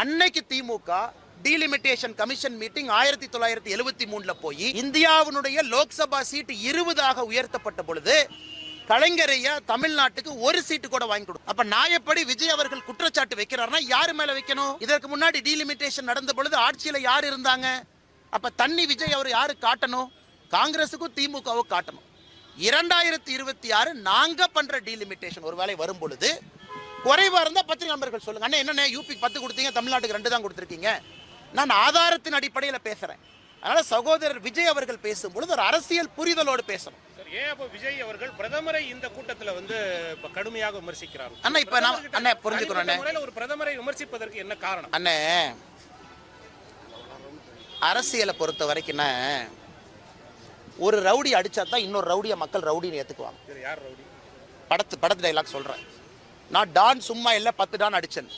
அன்னைக்கு திமுக delimitation commission meeting ஆயிரத்தி தொள்ளாயிரத்தி எழுபத்தி மூணுல போய் இந்தியாவினுடைய லோக்சபா சீட்டு இருபதாக உயர்த்தப்பட்ட பொழுது கலைஞரையா தமிழ்நாட்டுக்கு ஒரு சீட்டு கூட வாங்கி கொடுக்கும் அப்ப நாயப்படி விஜய் அவர்கள் குற்றச்சாட்டு வைக்கிறாருன்னா யாரு மேல வைக்கணும்? இதற்கு முன்னாடி டீலிமிட்டேஷன் நடந்த பொழுது ஆட்சியில யார் இருந்தாங்க? அப்ப தண்ணி விஜய் அவர் யாரு காட்டணும்? காங்கிரஸுக்கும் திமுகவும் காட்டணும். இரண்டாயிரத்தி இருபத்தி ஆறு நாங்க பண்ற டீலிமிட்டேஷன் ஒருவேளை வரும் பொழுது குறைவா இருந்தா பத்திரிகை நண்பர்கள் சொல்லுங்க. அண்ணா என்னண்ணே யூபிக்கு பத்து கொடுத்தீங்க தமிழ்நாட்டுக்கு ரெண்டு தான் கொடுத்துருக்கீங்க. நான் ஆதாரத்தின் அடிப்படையில் பேசுறேன். அதனால சகோதரர் விஜய் அவர்கள் பேசும் பொழுது ஒரு அரசியல் புரிதலோடு பேசணும். சார் ஏன் அப்போ விஜய் அவர்கள் பிரதமரை இந்த கூட்டத்துல வந்து கடுமையாக விமர்சிக்கிறார்? அண்ணா, இப்ப நான்- அண்ணா, புரிஞ்சுக்கிறோம், ஒரு பிரதமரை விமர்சிப்பதற்கு என்ன காரணம்? அண்ணே அரசியலை பொறுத்த வரைக்கும்னா ஒரு ரவுடி அடிச்சா தான் இன்னொரு ரவுடியை மக்கள் ரவுடின்னு ஏத்துக்குவாங்க. யார் ரவுடி? படத்து படத்து டைலாக் சொல்றேன். நான் டான் சும்மா இல்லை பத்து டான் அடிச்சேன்.